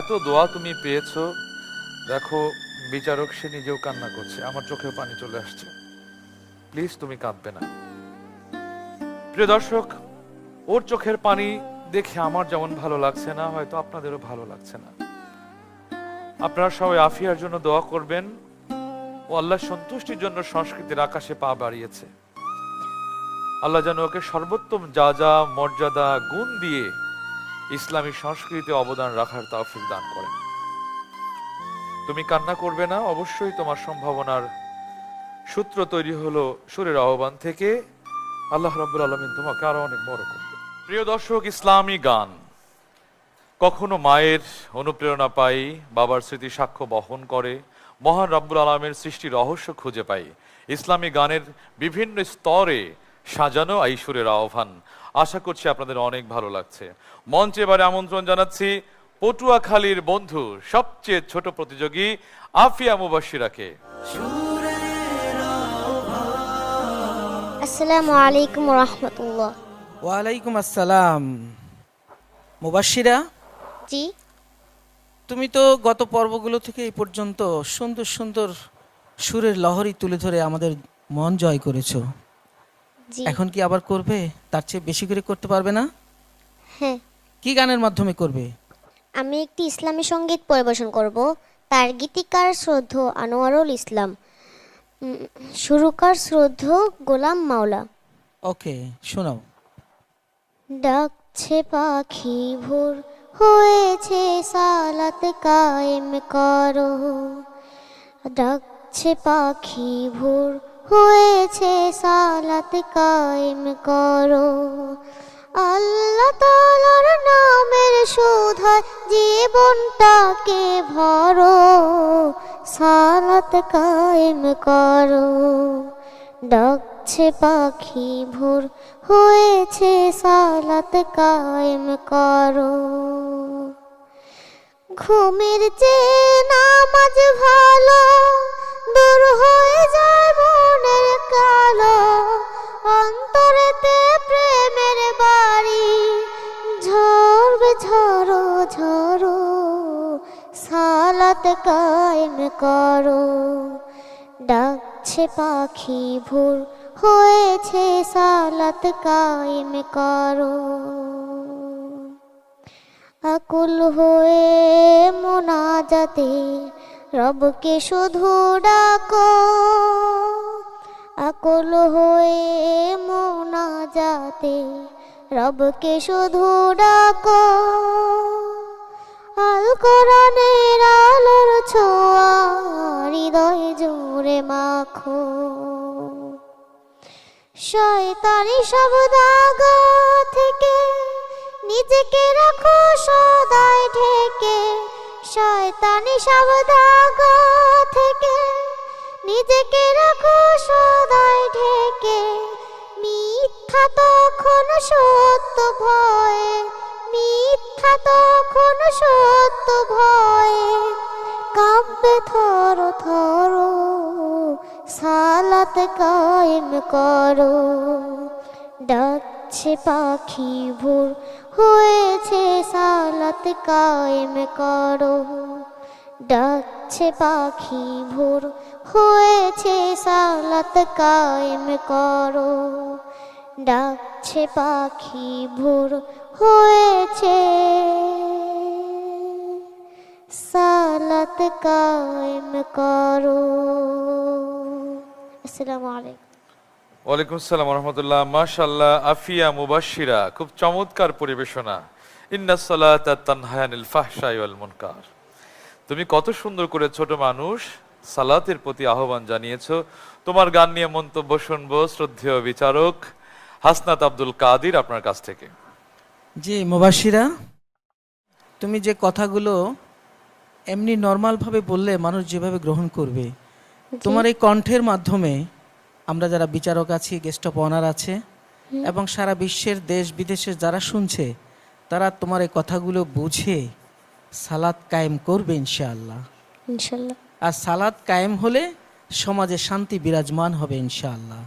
এত দোয়া তুমি পেয়েছ, দেখো, বিচারক সে নিজেও কান্না করছে, আমার চোখেও পানি চলে আসছে। প্লিজ তুমি কাঁদবে না। প্রিয় দর্শক, ওর চোখের পানি দেখে আমার যেমন ভালো লাগছে না, হয়তো আপনাদেরও ভালো লাগছে না। আপনারা সবাই আফিয়ার জন্য দোয়া করবেন। ও আল্লাহ সন্তুষ্টির জন্য সংস্কৃতির আকাশে পা বাড়িয়েছে। আল্লাহ যেন ওকে সর্বোত্তম যা যা মর্যাদা, গুণ দিয়ে ইসলামী সংস্কৃতিতে অবদান রাখার তৌফিক দান করেন। তুমি কান্না করবে না, অবশ্যই তোমার সম্ভাবনার সূত্র তৈরি হলো সুরের আহ্বান থেকে। আল্লাহ রাব্বুল আলমিন তোমাকে আরও অনেক বড় করবে। প্রিয় দর্শক, ইসলামী গান। কখনো মায়ের অনুপ্রেরণা পাই, বাবার স্মৃতি সাক্ষ্য বহন করে, মহান রব্বুল আলমের সৃষ্টি রহস্য খুঁজে পাই। ইসলামী গানের বিভিন্ন স্তরে সাজানো আইসুরের আহ্বান। আশা করছি আপনাদের অনেক ভালো লাগছে। মঞ্চে এবারে আমন্ত্রণ জানাচ্ছি পটুয়াখালীর বন্ধু সবচেয়ে ছোট প্রতিযোগী আফিয়া মুবাশিরাকে। আসসালামু আলাইকুম রহমতুল্লাহ। ওয়ালাইকুম আসসালাম। মুবাশিরা? জি। তুমি তো গত পর্বগুলো থেকে এই পর্যন্ত সুন্দর সুন্দর সুরের লহরী তুলে ধরে আমাদের মন জয় করেছ। এখন কি আবার করবে? তার চেয়ে বেশি করে করতে পারবে না? হ্যাঁ। কি গানের মাধ্যমে করবে? আমি একটি ইসলামী সংগীত পরিবেশন করব। তার গীতিকার শ্রদ্ধ আনোয়ারুল ইসলাম। সুরকার শ্রদ্ধ গোলাম মাওলা। ওকে শোনাও। ডাকছে পাখি ভোর। হয়েছে সালাত কায়েম করো। ডাকছে পাখি ভোর। হয়েছে সালাত কায়েম করো। আল্লাহ তালার নামের শোধায় জীবনটাকে ভরো। সালাত কায়েম করো। ডাকছে পাখি ভোর, হয়েছে সালাত কায়েম করো। ঘুমের যে নামাজ ভালো দূর হয়ে যায় মনের কালো। অন্তরেতে প্রেমের বাড়ি। ঝরবে ঝরো ঝরো, সালাত কায়েম করো। ডাকছে পাখি ভোর, হয়েছে সালাত কায়েম করো। আকুল হয়ে মোনাজাতে রবকে শুধু ডাকো, আকুল হয়ে মোনাজাতে। রবকে শুধু ডাকো, আল কোরআনের আলোর ছোঁয়া, হৃদয় জুড়ে মাখো। শয়তানি সব দাগা থেকে নিজেকে রাখো সদায় ঢেকে। শয়তানি সব দাগা থেকে নিজেকে রাখো সদায় ঢেকে। মিথ্যা তখন সত্য ভয়ে, মিথ্যা তখন সত্য ভয়ে। কাব্যে থর থর সালাত কায়েম করো। ডাকছে পাখি ভোর, হয়েছে সালাত কায়েম করো। ডাকছে পাখি ভোর, হয়েছে সালাত কায়েম করো। ডাকছে পাখি ভোর, হয়েছে সালাত কায়েম করো। আসসালামু আলাইকুম। ওয়ালাইকুম আসসালাম রহমতুল্লাহ মাশাল্লাহ আফিয়া মুবাশিরা খুব চমৎকার পরিবেশনা। ইন্না সালাতা তানহায়ানিল ফাহশাই ওয়াল মুনকার। তুমি কত সুন্দর করে ছোট মানুষ সালাতের প্রতি আহ্বান জানিয়েছো। তোমার গান নিয়ে মন্তব্য শুনব শ্রদ্ধেয় বিচারক হাসনাত আব্দুল কাদির আপনার কাছ থেকে। জি মুবাশিরা তুমি যে কথাগুলো এমনি নর্মালভাবে বললে মানুষ যেভাবে গ্রহণ করবে তোমার এই কণ্ঠের মাধ্যমে আমরা যারা বিচারক আছি গেস্ট অফ অনার আছে এবং সারা বিশ্বের দেশ বিদেশের যারা শুনছে তারা তোমার এই কথাগুলো বুঝে সালাত কায়েম করবে ইনশাআল্লাহ। ইনশাল্লাহ আর সালাত কায়েম হলে সমাজে শান্তি বিরাজমান হবে ইনশাআল্লাহ।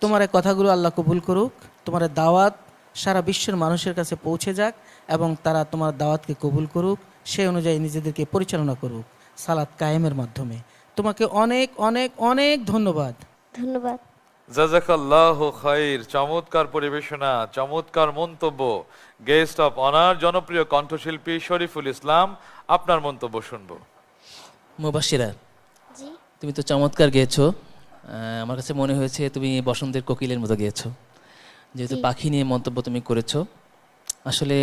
তোমার এই কথাগুলো আল্লাহ কবুল করুক তোমার দাওয়াত সারা বিশ্বের মানুষের কাছে পৌঁছে যাক এবং তারা তোমার দাওয়াতকে কবুল করুক সেই অনুযায়ী নিজেদেরকে পরিচালনা করুক সালাত কায়েমের মাধ্যমে। তোমাকে অনেক অনেক অনেক ধন্যবাদ। ধন্যবাদ। জাজাকাল্লাহ খাইর চমৎকার পরিবেশনা চমৎকার মন্তব্য। গেস্ট অফ অনার জনপ্রিয় কণ্ঠশিল্পী শরীফুল ইসলাম আপনার মন্তব্য শুনব। মুবাসিরা তুমি তো চমৎকার গেয়েছো। আমার কাছে মনে হয়েছে তুমি বসন্তের কোকিলের মতো গেয়েছো। যেহেতু পাখি নিয়ে মন্তব্য তুমি করেছ। আসলে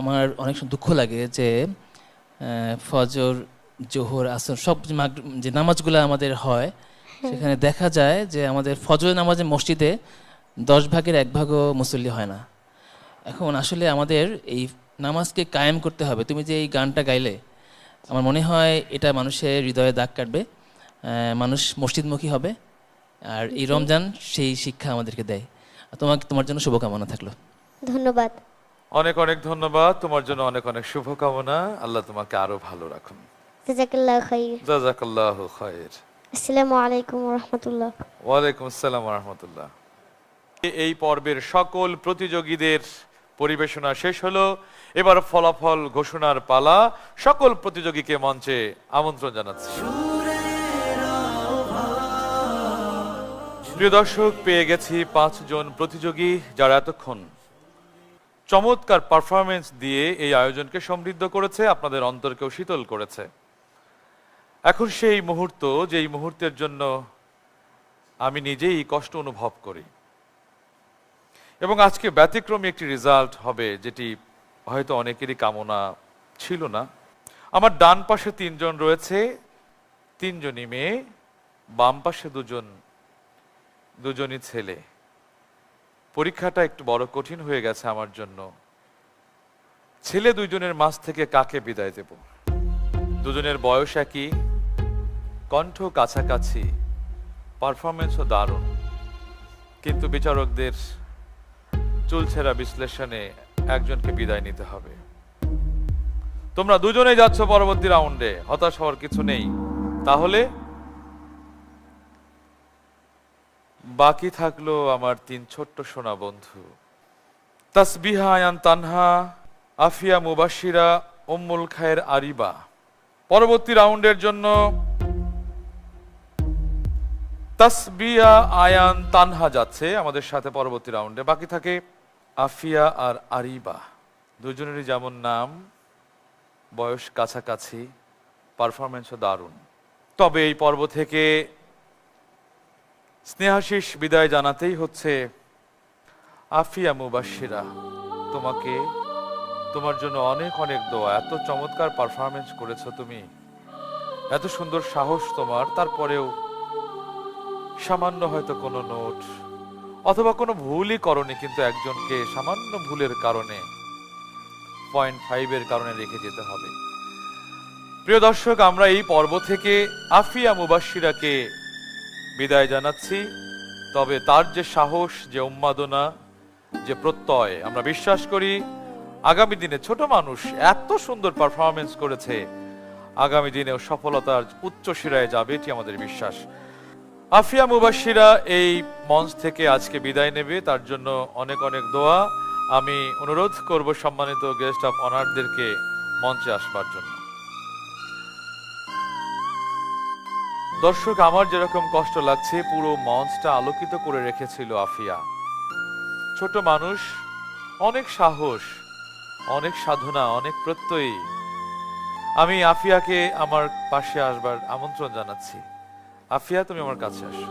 আমার অনেক দুঃখ লাগে যে আহ, ফজর জোহর আসর সব যে নামাজগুলো আমাদের হয় সেখানে দেখা যায় যে আমাদের ফজর নামাজে মসজিদে দশ ভাগের এক ভাগও মুসল্লি হয় না। এখন আসলে আমাদের এই নামাজকে কায়েম করতে হবে। তুমি যে এই গানটা গাইলে আমার মনে হয় এটা মানুষের হৃদয়ে দাগ কাটবে মানুষ মসজিদমুখী হবে আর এই রমজান সেই শিক্ষা আমাদেরকে দেয়। আর তোমাকে তোমার জন্য শুভকামনা থাকল। ধন্যবাদ। অনেক অনেক ধন্যবাদ। তোমার জন্য অনেক অনেক শুভকামনা। আল্লাহ তোমাকে আরও ভালো রাখুন। জাজাকাল্লাহ খাইর। জাজাকাল্লাহ খাইর। আসসালামু আলাইকুম রহমতুল্লাহ। ওয়ালাইকুম আসসালাম রহমতুল্লাহ। এই পর্বের সকল প্রতিযোগীদের পরিবেশনা শেষ হলো। এবার ফলাফল ঘোষণার পালা। সকল প্রতিযোগীকে মঞ্চে আমন্ত্রণ জানাচ্ছি। প্রিয় দর্শক, পেয়ে গেছি পাঁচজন প্রতিযোগী যারা এতক্ষণ চমৎকার পারফরমেন্স দিয়ে এই আয়োজনকে সমৃদ্ধ করেছে, আপনাদের অন্তরকেও শীতল করেছে। এখন সেই মুহূর্ত, যেই মুহূর্তের জন্য আমি নিজেই কষ্ট অনুভব করি। এবং আজকে ব্যতিক্রমী একটি রেজাল্ট হবে, যেটি হয়তো অনেকেরই কামনা ছিল না। আমার ডান পাশে তিনজন রয়েছে, তিনজনই মেয়ে, বাম পাশে দুজন, দুজনই ছেলে। পরীক্ষাটা একটু বড় কঠিন হয়ে গেছে আমার জন্য। ছেলে দুইজনের মাঝ থেকে কাকে বিদায় দেব? দুজনের বয়স একই কণ্ঠ কাছাকাছি। পারফরমেন্সও দারুণ। কিন্তু বিচারকদের চুলছেরা বিশ্লেষণে একজনকে বিদায় নিতে হবে। তোমরা দুজনেই যাচ্ছ পরবর্তী রাউন্ডে। হতাশ হওয়ার কিছু নেই। তাহলে বাকি থাকল আমার তিন ছোট্ট সোনা বন্ধু। তাসবিহা আয়ান তানহা, আফিয়া মুবাশিরা উম্মুল খায়ের আরিবা। পরবর্তী রাউন্ডের জন্য তাসবিয়া আয়ান তানহা যাচ্ছে আমাদের সাথে পরবর্তী রাউন্ডে। বাকি থাকে আফিয়া আর আরিবা। দুজনেরই যেমন নাম, বয়স কাছাকাছি পারফরমেন্সও দারুণ। তবে এই পর্ব থেকে স্নেহাশিস বিদায় জানাতেই হচ্ছে আফিয়া মুবাশিরা তোমাকে, তোমার জন্য অনেক অনেক দোয়া। এত চমৎকার পারফরমেন্স করেছ তুমি। এত সুন্দর সাহস তোমার। তারপরেও সামান্য হয়তো কোনো নোট, অথবা কোনো ভুলই করনি কিন্তু একজনকে সামান্য ভুলের কারণে পয়েন্ট ফাইভের কারণে রেখে যেতে হবে। প্রিয় দর্শক, আমরা এই পর্ব থেকে আফিয়া মুবাশিরাকে বিদায় জানাচ্ছি। তবে তার যে সাহস, যে উন্মাদনা, যে প্রত্যয়, আমরা বিশ্বাস করি আগামী দিনে ছোট মানুষ এত সুন্দর পারফরমেন্স করেছে, আগামী দিনেও সফলতার উচ্চ শিরায় যাবে, এটি আমাদের বিশ্বাস। আফিয়া মুবাশিরা এই মঞ্চ থেকে আজকে বিদায় নেবে। তার জন্য অনেক অনেক দোয়া। আমি অনুরোধ করব সম্মানিত গেস্ট অফ অনারদেরকে মঞ্চে আসবার জন্য। দর্শক, আমার যেরকম কষ্ট লাগছে, পুরো মঞ্চটা আলোকিত করে রেখেছিল আফিয়া। ছোট মানুষ, অনেক সাহস, অনেক সাধনা, অনেক প্রত্যয়ী। আমি আফিয়াকে আমার পাশে আসবার আমন্ত্রণ জানাচ্ছি। আফিয়া, তুমি আমার কাছে আসো।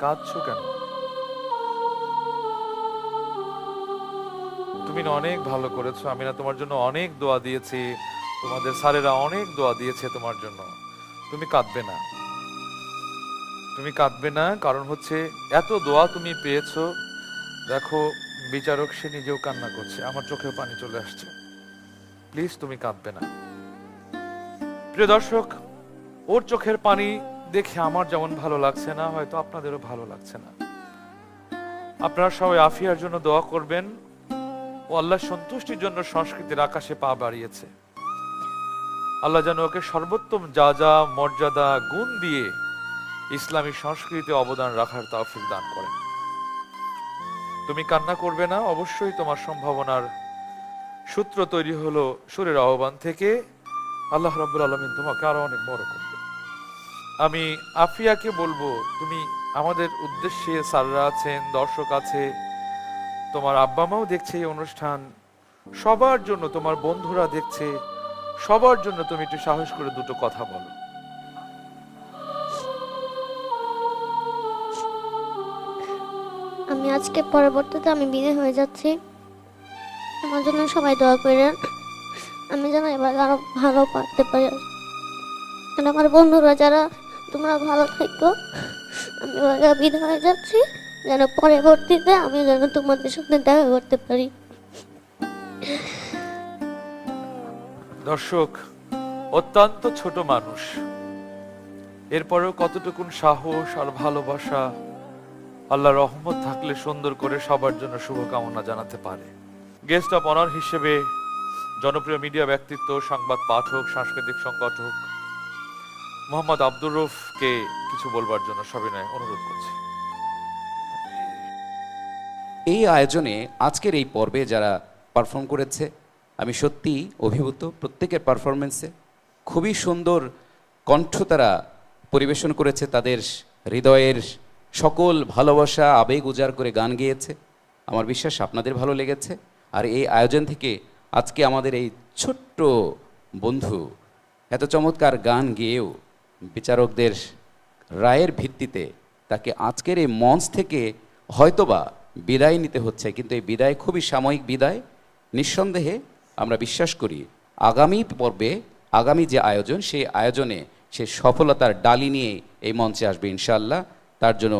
কাঁদছো কেন? তুমি অনেক ভালো করেছ, আমি না তোমার জন্য অনেক দোয়া দিয়েছি। তোমাদের স্যারেরা অনেক দোয়া দিয়েছে তোমার জন্য। তুমি কাঁদবে না। তুমি কাঁদবে না, কারণ হচ্ছে এত দোয়া তুমি পেয়েছ। দেখো, বিচারক সে নিজেও কান্না করছে। আমার চোখেও পানি চলে আসছে। প্লিজ তুমি কাঁদবে না। প্রিয় দর্শক, ওর চোখের পানি দেখে আমার যেমন ভালো লাগছে না, হয়তো আপনাদেরও ভালো লাগছে না। আপনারা সবাই আফিয়ার জন্য দোয়া করবেন। ও আল্লাহ সন্তুষ্টির জন্য সংস্কৃতির আকাশে পা বাড়িয়েছে। আল্লাহ যেন ওকে সর্বোত্তম যা যা মর্যাদা, গুণ দিয়ে ইসলামী সংস্কৃতিতে অবদান রাখার তৌফিক দান করেন। তুমি কান্না করবে না, অবশ্যই তোমার সম্ভাবনার সূত্র তৈরি হলো সুরের আহ্বান থেকে। আল্লাহ রাব্বুল আলমিন তোমাকে আরও অনেক বড় করবে আমি আফিয়াকে বলব, তুমি আমাদের উদ্দেশ্যে সাররা আছেন, দর্শক আছে, তোমার আব্বা মাও দেখছে এই অনুষ্ঠান, সবার জন্য তোমার বন্ধুরা দেখছে, সবার জন্য তুমি একটু সাহস করে দুটো কথা বলো। আমি আজকে পরবর্তীতে আমি বিয়ে হয়ে যাচ্ছি। আমার জন্য সবাই দোয়া করে আমি যেন এবার আরও ভালো পারতে পারি। আর আমার বন্ধুরা যারা, তোমরা ভালো থেকো। আমি এবার হয়ে যাচ্ছি। যেন পরবর্তীতে আমি যেন তোমাদের সাথে দেখা করতে পারি। দর্শক, অত্যন্ত ছোট মানুষ। এরপরেও কতটুকুন সাহস আর ভালোবাসা আল্লাহ রহমত থাকলে সুন্দর করে সবার জন্য শুভকামনা জানাতে পারে। গেস্ট অফ অনার হিসেবে জনপ্রিয় মিডিয়া ব্যক্তিত্ব, সংবাদ পাঠক, সাংস্কৃতিক সংগঠক মোহাম্মদ আব্দুর রফকে কিছু বলবার জন্য সবিনয় অনুরোধ করছি। এই আয়োজনে আজকের এই পর্বে যারা পারফর্ম করেছে, আমি সত্যি অভিভূত প্রত্যেকের পারফরমেন্সে খুবই সুন্দর কণ্ঠ তারা পরিবেশন করেছে, তাদের হৃদয়ের সকল ভালোবাসা, আবেগ উজাড় করে গান গেয়েছে। আমার বিশ্বাস আপনাদের ভালো লেগেছে। আর এই আয়োজন থেকে আজকে আমাদের এই ছোট্ট বন্ধু এত চমৎকার গান গেয়েও বিচারকদের রায়ের ভিত্তিতে তাকে আজকের এই মঞ্চ থেকে হয়তোবা বিদায় নিতে হচ্ছে, কিন্তু এই বিদায় খুবই সাময়িক বিদায়। নিঃসন্দেহে আমরা বিশ্বাস করি, আগামী পর্বে, আগামী যে আয়োজন, সেই আয়োজনে সে সফলতার ডালি নিয়ে এই মঞ্চে আসবে ইনশাল্লাহ তার জন্য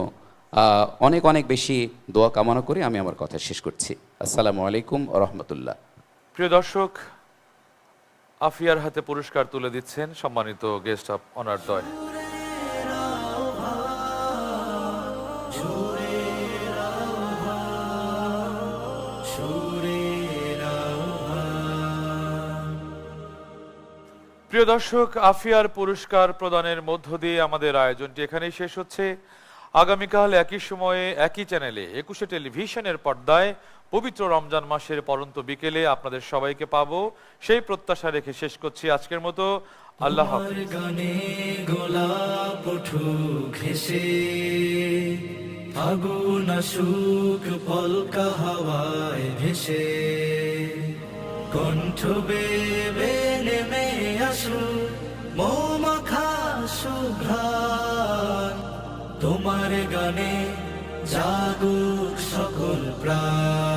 অনেক অনেক বেশি দোয়া কামনা করে আমি আমার কথা শেষ করছি। আসসালামু আলাইকুম রহমতুল্লাহ। প্রিয় দর্শক, আফিয়ার হাতে পুরস্কার তুলে দিচ্ছেন সম্মানিত গেস্ট অফ অনার দয় প্রিয় দর্শক, আফিয়ার পুরস্কার প্রদানের মধ্য দিয়ে আমাদের আয়োজনটি এখানেই শেষ হচ্ছে। আগামীকাল একই সময়ে একই চ্যানেলে একুশে টেলিভিশনের পর্দায় পবিত্র রমজান মাসের পরন্ত বিকেলে আপনাদের সবাইকে পাবো। সেই প্রত্যাশা রেখে শেষ করছি আজকের মতো। আল্লাহ গানে গোলাপ হেসে ফাগুন আসুক পলকা হাওয়ায় ভেসে। কণ্ঠ বেবে নেমে আসুক মৌমাখা শুভ্রাণ তোমার গানে জাগুক সকল প্রাণ।